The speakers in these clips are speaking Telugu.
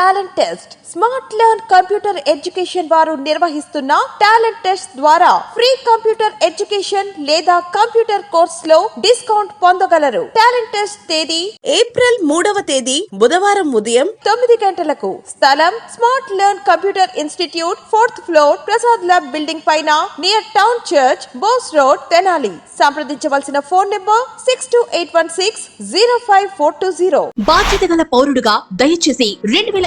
Talent test. Smart learn computer education వారు నిర్వహిస్తున్న టాలెంట్ టెస్ట్ ద్వారా ఫ్రీ కంప్యూటర్ ఎడ్యుకేషన్ లేదా కంప్యూటర్ కోర్స్లో డిస్కౌంట్ పొందగలరు. టాలెంట్ టెస్ట్ తేదీ ఏప్రిల్ మూడవ తేదీ బుధవారం ఉదయం తొమ్మిది గంటలకు. స్థలం smart learn computer institute fourth floor Prasad lab building పైన near town church Bose road Tenali. సంప్రదించవలసిన phone number six two eight one six zero five four two zero బాధ్యత గల పౌరుడుగా దయచేసి రెండు వేల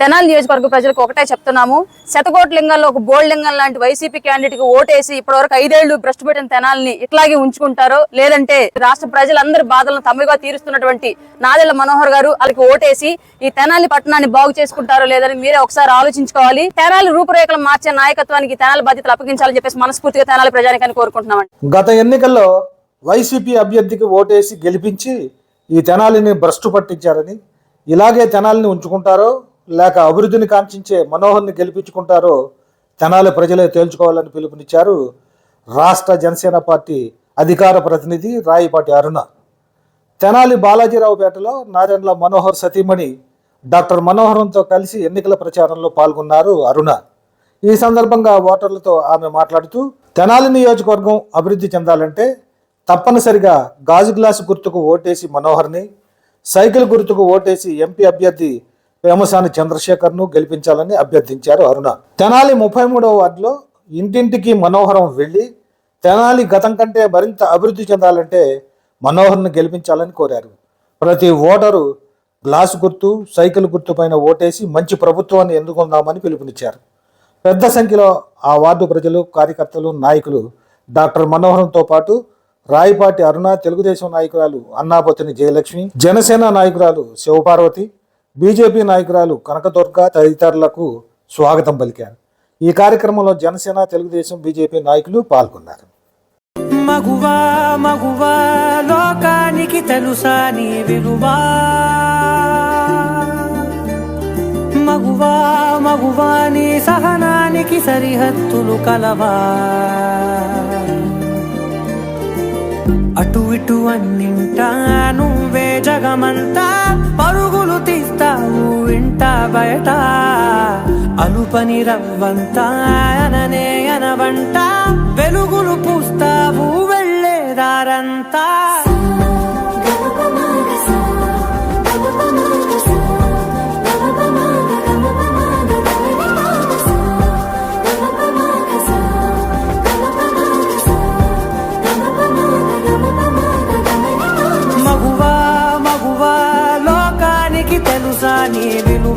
Tenali నియోజకవర్గ ప్రజలకు ఒకటే చెప్తున్నాము. శతకోటి లింగాల్లో ఒక బోల్డ్ లింగం లాంటి వైసీపీ క్యాండిడేట్కి ఓటేసి ఇప్పటివరకు ఐదేళ్ళు భ్రష్టు పెట్టిన తెనాలిని ఇట్లాగే ఉంచుకుంటారో లేదంటే రాష్ట్ర ప్రజలందరి బాధలను తమగా తీరుస్తున్నటువంటి నాదెళ్ళ మనోహర్ గారు వాళ్ళకి ఓటేసి ఈ తెనాలి పట్టణాన్ని బాగు చేసుకుంటారో లేదని మీరే ఒకసారి ఆలోచించుకోవాలి. తెనాలి రూపురేఖలు మార్చే నాయకత్వానికి తెనాలి బాధ్యతలు అప్పగించాలని చెప్పేసి మనస్ఫూర్తిగా తెనాలి ప్రజానికాన్ని కోరుకుంటున్నామండి. గత ఎన్నికల్లో వైసీపీ అభ్యర్థికి ఓటేసి గెలిపించి ఈ తెనాలిని భ్రష్టు పట్టించారని ఇలాగే తెనాలిని ఉంచుకుంటారో లేక అభివృద్ధిని కాంక్షించే మనోహర్ని గెలిపించుకుంటారో తెనాలి ప్రజలే తేల్చుకోవాలని పిలుపునిచ్చారు రాష్ట్ర జనసేన పార్టీ అధికార ప్రతినిధి రాయిపాటి అరుణ. తెనాలి బాలాజీరావుపేటలో నాదెండ్ల మనోహర్ సతీమణి డాక్టర్ మనోహరంతో కలిసి ఎన్నికల ప్రచారంలో పాల్గొన్నారు అరుణ. ఈ సందర్భంగా ఓటర్లతో ఆమె మాట్లాడుతూ తెనాలి నియోజకవర్గం అభివృద్ధి చెందాలంటే తప్పనిసరిగా గాజు గ్లాసు గుర్తుకు ఓటేసి మనోహర్ని సైకిల్ గుర్తుకు ఓటేసి ఎంపీ అభ్యర్థి పేమసాని చంద్రశేఖర్ను గెలిపించాలని అభ్యర్థించారు అరుణ. తెనాలి ముప్పై మూడవ వార్డులో ఇంటింటికి మనోహరం వెళ్ళి తెనాలి గతం కంటే మరింత అభివృద్ధి చెందాలంటే మనోహర్ను గెలిపించాలని కోరారు. ప్రతి ఓటరు గ్లాసు గుర్తు సైకిల్ గుర్తు పైన ఓటేసి మంచి ప్రభుత్వాన్ని ఎన్నుకుందామని పిలుపునిచ్చారు. పెద్ద సంఖ్యలో ఆ వార్డు ప్రజలు కార్యకర్తలు నాయకులు డాక్టర్ మనోహరంతో పాటు రాయపాటి అరుణ తెలుగుదేశం నాయకురాలు అన్నాపతిని జయలక్ష్మి జనసేన నాయకురాలు శివపార్వతి బీజేపీ నాయకురాలు కనకదుర్గ తదితరులకు స్వాగతం పలికారు. ఈ కార్యక్రమంలో జనసేన తెలుగుదేశం బీజేపీ నాయకులు పాల్గొన్నారు. మగువా మగువా లోకానికి తెలుసా నీ విలువా? మగువా మగువా నీ సహనానికి సరిహద్దులు కలవా? అటు ఇటు అన్నింటా నువ్వే జగమంతా పరుగులు తీస్తావు ఇంట బయట. అనుపని రవ్వంతా అననే అనవంట. వెలుగులు పూస్తావు వెళ్ళేదారంతా లోకానికి నీ విలువ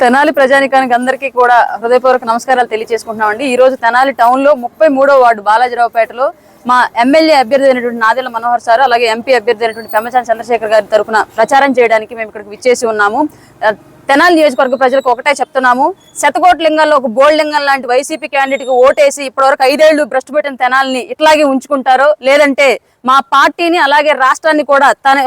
తెనాలి ప్రజానికానికి అందరికీ కూడా హృదయపూర్వక నమస్కారాలు తెలియజేసుకుంటున్నామండి ఈ రోజు తెనాలి టౌన్లో ముప్పై మూడో వార్డు బాలాజీరావుపేటలో మా ఎమ్మెల్యే అభ్యర్థి అయినటువంటి నాదెల మనోహర్ సార్ అలాగే ఎంపీ అభ్యర్థి అయినటువంటి పెమ్మచాన్ చంద్రశేఖర్ గారి తరపున ప్రచారం చేయడానికి మేము ఇక్కడికి విచ్చేసి ఉన్నాము. తెనాలి నియోజకవర్గ ప్రజలకు ఒకటే చెప్తున్నాము. శతకోటి లింగంలో ఒక బోల్డ్ లింగం లాంటి వైసీపీ క్యాండిడేట్కి ఓటేసి ఇప్పటివరకు ఐదేళ్ళు భ్రష్టు పెట్టిన తెనాలిని ఇట్లాగే ఉంచుకుంటారో లేదంటే మా పార్టీని అలాగే రాష్ట్రాన్ని కూడా తన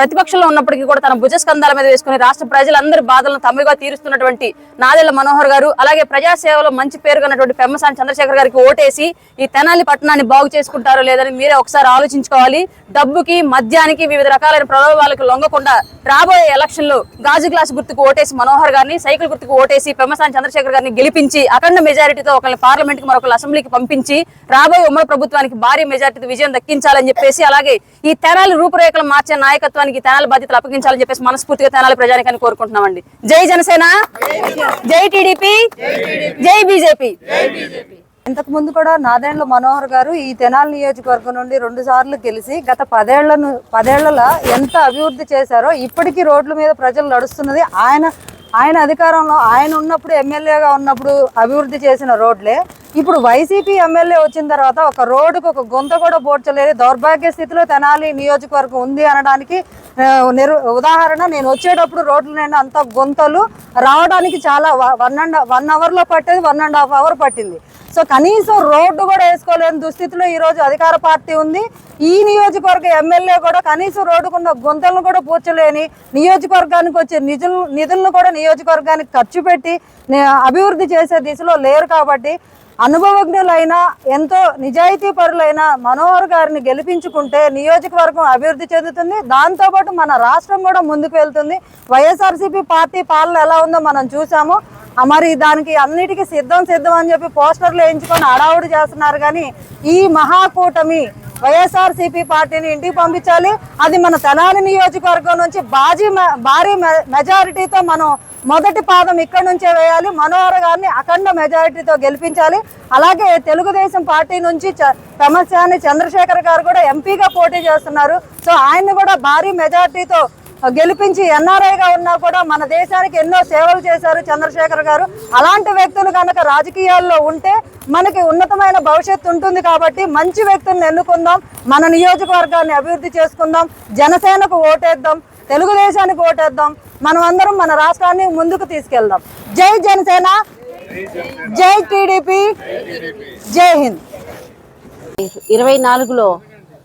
ప్రతిపక్షంలో ఉన్నప్పటికీ కూడా తన భుజస్కంధాల మీద వేసుకుని రాష్ట్ర ప్రజలందరి బాధలను తమ్మిగా తీరుస్తున్నటువంటి నాదెళ్ళ మనోహర్ గారు అలాగే ప్రజాసేవలో మంచి పేరుగన్నటువంటి పెమ్మసాని చంద్రశేఖర్ గారికి ఓటేసి ఈ తెనాలి పట్టణాన్ని బాగు చేసుకుంటారో లేదని మీరే ఒకసారి ఆలోచించుకోవాలి. డబ్బుకి మద్యానికి వివిధ రకాలైన ప్రలోభాలకు లొంగకుండా రాబోయే ఎలక్షన్లో గాజు గ్లాస్ గుర్తుకు ఓటేసి మనోహర్ గారిని సైకిల్ గుర్తుకు ఓటేసి పెమ్మసాని చంద్రశేఖర్ గారిని గెలిపించి అఖండ మెజారిటీతో ఒకరిని పార్లమెంట్కి మరొకరు అసెంబ్లీకి పంపించి రాబోయే ఉమ్మడి ప్రభుత్వానికి భారీ మెజారిటీతో విజయం దక్కించాలని చెప్పేసి అలాగే ఈ తెనాలి రూపురేఖలు మార్చే నాయకత్వానికి తెనాలి బాధ్యతలు అప్పగించాలని చెప్పేసి మనస్ఫూర్తిగా తెనాలి ప్రజానికాన్ని కోరుకుంటున్నామండి. జై జనసేన జై టీడీపీ జై బీజేపీ. ఇంతకు ముందు కూడా నాదేండ్ల మనోహర్ గారు ఈ తెనాలి నియోజకవర్గం నుండి రెండు సార్లు గెలిచి గత పదేళ్ళను పదేళ్ళలో ఎంత అభివృద్ధి చేశారో ఇప్పటికీ రోడ్ల మీద ప్రజలు నడుస్తున్నది. ఆయన ఆయన అధికారంలో ఆయన ఉన్నప్పుడు ఎమ్మెల్యేగా ఉన్నప్పుడు అభివృద్ధి చేసిన రోడ్లే. ఇప్పుడు వైసీపీ ఎమ్మెల్యే వచ్చిన తర్వాత ఒక రోడ్డుకు ఒక గుంత కూడా పోడ్చలేదు. దౌర్భాగ్య స్థితిలో తెనాలి నియోజకవర్గం ఉంది అనడానికి నిరు ఉదాహరణ నేను వచ్చేటప్పుడు రోడ్లు నిండా అంత గుంతలు రావడానికి చాలా వన్ అండ్ వన్ అవర్లో పట్టేది వన్ అండ్ హాఫ్ అవర్ పట్టింది. సో కనీసం రోడ్డు కూడా వేసుకోలేని దుస్థితిలో ఈరోజు అధికార పార్టీ ఉంది. ఈ నియోజకవర్గ ఎమ్మెల్యే కూడా కనీసం రోడ్డుకున్న గుంతలను కూడా పూడ్చలేని నియోజకవర్గానికి వచ్చే నిధులు నిధులను కూడా నియోజకవర్గానికి ఖర్చు పెట్టి నే- అభివృద్ధి చేసే దిశలో లేరు కాబట్టి అనుభవజ్ఞులైన ఎంతో నిజాయితీ పరులైన మనోహర్ గారిని గెలిపించుకుంటే నియోజకవర్గం అభివృద్ధి చెందుతుంది. దాంతోపాటు మన రాష్ట్రం కూడా ముందుకు వెళ్తుంది. వైఎస్ఆర్సీపీ పార్టీ పాలన ఎలా ఉందో మనం చూసాము మరి దానికి అన్నిటికీ సిద్ధం సిద్ధం అని చెప్పి పోస్టర్లు వేయించుకొని అడావుడి చేస్తున్నారు. కానీ ఈ మహాకూటమి వైఎస్ఆర్సీపీ పార్టీని ఇంటికి పంపించాలి. అది మన తెనాలి నియోజకవర్గం నుంచి బాజీ మె- భారీ మె- మెజారిటీతో మనం మొదటి పాదం ఇక్కడ నుంచే వేయాలి. మనోహర్ గారిని అఖండ మెజారిటీతో గెలిపించాలి. అలాగే తెలుగుదేశం పార్టీ నుంచి చ- తమస్యాని చంద్రశేఖర్ గారు కూడా ఎంపీగా పోటీ చేస్తున్నారు. సో ఆయన్ని కూడా భారీ మెజారిటీతో గెలిపించి ఎన్ఆర్ఐగా ఉన్నా కూడా మన దేశానికి ఎన్నో సేవలు చేశారు చంద్రశేఖర్ గారు. అలాంటి వ్యక్తులు కనుక రాజకీయాల్లో ఉంటే మనకి ఉన్నతమైన భవిష్యత్తు ఉంటుంది కాబట్టి మంచి వ్యక్తులను ఎన్నుకుందాం మన నియోజకవర్గాన్ని అభివృద్ధి చేసుకుందాం జనసేనకు ఓటేద్దాం తెలుగుదేశానికి ఓటేద్దాం మనం అందరం మన రాష్ట్రాన్ని ముందుకు తీసుకెళ్దాం. జై జనసేన జై టీడీపీ జై హింద్. ఇరవై నాలుగులో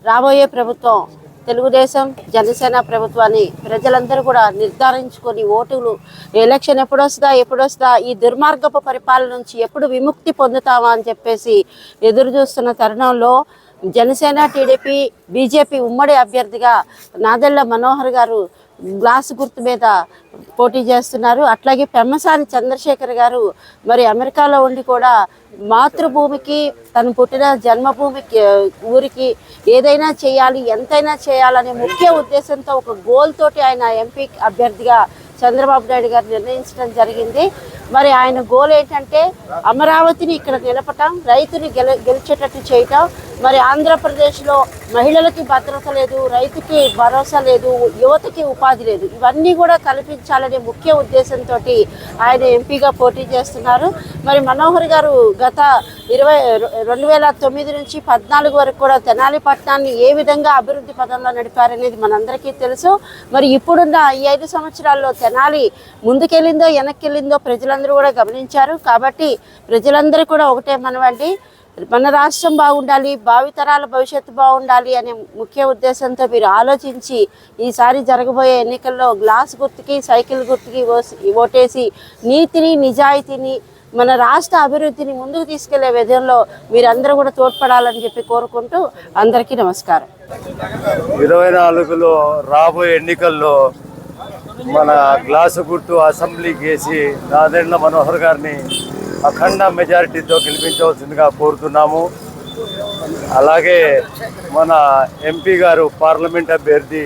రాబోయే ప్రభుత్వం తెలుగుదేశం జనసేన ప్రభుత్వాన్ని ప్రజలందరూ కూడా నిర్ధారించుకొని ఓటులు ఎలక్షన్ ఎప్పుడొస్తుందా ఎప్పుడొస్తుందా ఈ దుర్మార్గపు పరిపాలన నుంచి ఎప్పుడు విముక్తి పొందుతామా అని చెప్పేసి ఎదురు చూస్తున్న తరుణంలో జనసేన టీడీపీ బీజేపీ ఉమ్మడి అభ్యర్థిగా నాదెళ్ళ మనోహర్ గారు గ్లాస్ గుర్తు మీద పోటీ చేస్తున్నారు. అట్లాగే పెమ్మసాని చంద్రశేఖర్ గారు మరి అమెరికాలో ఉండి కూడా మాతృభూమికి తను పుట్టిన జన్మభూమికి ఊరికి ఏదైనా చేయాలి ఎంతైనా చేయాలనే ముఖ్య ఉద్దేశంతో ఒక గోల్ తోటి ఆయన ఎంపీ అభ్యర్థిగా చంద్రబాబు నాయుడు గారు నిర్ణయించడం జరిగింది. మరి ఆయన గోల్ ఏంటంటే అమరావతిని ఇక్కడ నిలపటం రైతుని గెల గెలిచేటట్టు చేయటం మరి ఆంధ్రప్రదేశ్లో మహిళలకి భద్రత లేదు రైతుకి భరోసా లేదు యువతకి ఉపాధి లేదు. ఇవన్నీ కూడా కల్పించాలనే ముఖ్య ఉద్దేశంతో ఆయన ఎంపీగా పోటీ చేస్తున్నారు. మరి మనోహర్ గారు గత ఇరవై రెండు వేల తొమ్మిది నుంచి పద్నాలుగు వరకు కూడా తెనాలి పట్టణాన్ని ఏ విధంగా అభివృద్ధి పదంలో నడిపారనేది మనందరికీ తెలుసు. మరి ఇప్పుడున్న ఈ ఐదు సంవత్సరాల్లో తెనాలి ముందుకెళ్ళిందో వెనక్కి వెళ్ళిందో ప్రజలందరూ కూడా గమనించారు. కాబట్టి ప్రజలందరూ కూడా ఒకటే మనవండి. మన రాష్ట్రం బాగుండాలి భావితరాల భవిష్యత్తు బాగుండాలి అనే ముఖ్య ఉద్దేశంతో మీరు ఆలోచించి ఈసారి జరగబోయే ఎన్నికల్లో గ్లాస్ గుర్తుకి సైకిల్ గుర్తుకి ఓటేసి నీతిని నిజాయితీని మన రాష్ట్ర అభివృద్ధిని ముందుకు తీసుకెళ్ళే విధంలో మీరందరూ కూడా తోడ్పడాలని చెప్పి కోరుకుంటూ అందరికీ నమస్కారం. ఇరవై నాలుగులో రాబోయే ఎన్నికల్లో మన గ్లాసు గుర్తు అసెంబ్లీకి వేసి నాదెండ్ల మనోహర్ గారిని అఖండ మెజారిటీతో గెలిపించవలసిందిగా కోరుతున్నాము. అలాగే మన ఎంపీ గారు పార్లమెంట్ అభ్యర్థి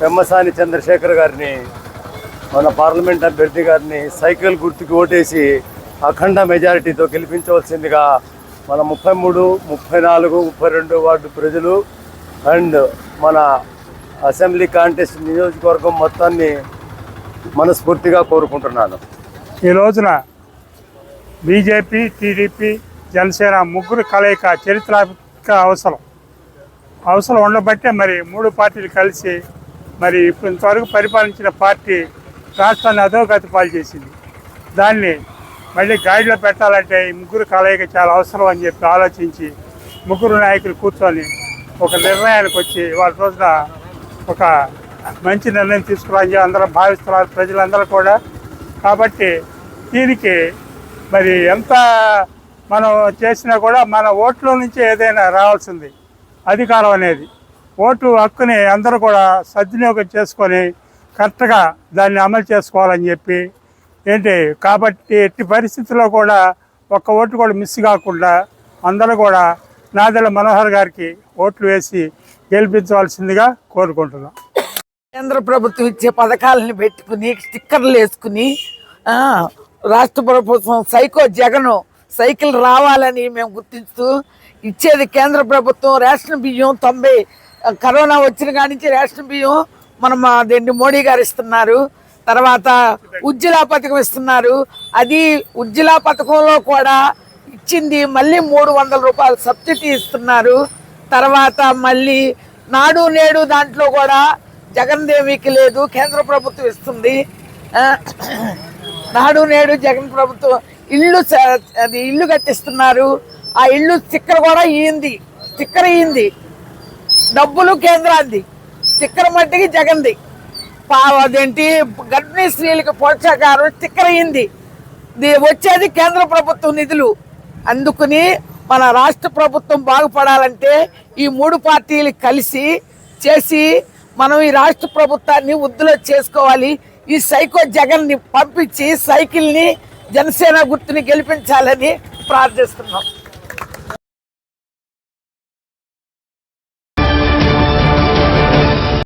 పెమ్మసాని చంద్రశేఖర్ గారిని మన పార్లమెంట్ అభ్యర్థి గారిని సైకిల్ గుర్తుకు ఓటేసి అఖండ మెజారిటీతో గెలిపించవలసిందిగా మన ముప్పై మూడు ముప్పై నాలుగు ముప్పై రెండు వార్డు ప్రజలు అండ్ మన అసెంబ్లీ కాంటెస్ట్ నియోజకవర్గం మొత్తాన్ని మనస్ఫూర్తిగా కోరుకుంటున్నాను. ఈ రోజున బీజేపీ టీడీపీ జనసేన ముగ్గురు కలయిక చరిత్రాత్మక అవసరం. అవసరం ఉండబట్టే మరి మూడు పార్టీలు కలిసి మరి ఇప్పుడు ఇంతవరకు పరిపాలించిన పార్టీ రాష్ట్రాన్ని అధోగతి పాలు చేసింది. దాన్ని మళ్ళీ గాడిలో పెట్టాలంటే ఈ ముగ్గురు కలయిక చాలా అవసరం అని చెప్పి ఆలోచించి ముగ్గురు నాయకులు కూర్చొని ఒక నిర్ణయానికి వచ్చి వాళ్ళ రోజున ఒక మంచి నిర్ణయం తీసుకురాని అందరం భావిస్తున్నారు ప్రజలందరూ కూడా. కాబట్టి దీనికి మరి ఎంత మనం చేసినా కూడా మన ఓట్లో నుంచి ఏదైనా రావాల్సింది అధికారం అనేది. ఓటు హక్కుని అందరూ కూడా సద్వినియోగం చేసుకొని కరెక్ట్గా దాన్ని అమలు చేసుకోవాలని చెప్పి ఏంటి? కాబట్టి ఎట్టి పరిస్థితుల్లో కూడా ఒక్క ఓటు కూడా మిస్ కాకుండా అందరూ కూడా నాదెల మనోహర్ గారికి ఓట్లు వేసి గెలిపించవలసిందిగా కోరుకుంటున్నాం. కేంద్ర ప్రభుత్వం ఇచ్చే పథకాలను పెట్టుకుని స్టిక్కర్లు వేసుకుని రాష్ట్ర ప్రభుత్వం సైకో జగను సైకిల్ రావాలని మేము గుర్తిస్తూ ఇచ్చేది కేంద్ర ప్రభుత్వం రేషన్ బియ్యం తొంభై కరోనా వచ్చిన కాడి నుంచి రేషన్ బియ్యం మనం దీన్ని మోడీ గారు ఇస్తున్నారు. తర్వాత ఉజ్జలా పథకం ఇస్తున్నారు. అది ఉజ్జలా పథకంలో కూడా ఇచ్చింది మళ్ళీ మూడు వందల రూపాయలు సబ్సిడీ ఇస్తున్నారు. తర్వాత మళ్ళీ నాడు నేడు దాంట్లో కూడా జగన్ దేవికి లేదు కేంద్ర ప్రభుత్వం ఇస్తుంది. నాడు నేడు జగన్ ప్రభుత్వం ఇల్లు అది ఇల్లు కట్టిస్తున్నారు. ఆ ఇల్లు స్టిక్కర్ కూడా ఇయ్యింది స్టిక్కర్ ఇయ్యింది డబ్బులు కేంద్రాంది స్టిక్కర్ మట్టికి జగన్ది. అదేంటి? గర్భిణీ స్త్రీలకు పోషకాహారం స్టిక్కర్ అయ్యింది వచ్చేది కేంద్ర ప్రభుత్వం నిధులు. అందుకుని మన రాష్ట్ర ప్రభుత్వం బాగుపడాలంటే ఈ మూడు పార్టీలు కలిసి చేసి మనం ఈ రాష్ట్ర ప్రభుత్వాన్ని వృద్ధిలో చేసుకోవాలి. ఈ సైకో జగన్ని పంపించి సైకిల్ని జనసేన గుర్తుని గెలిపించాలని ప్రార్థిస్తున్నాం.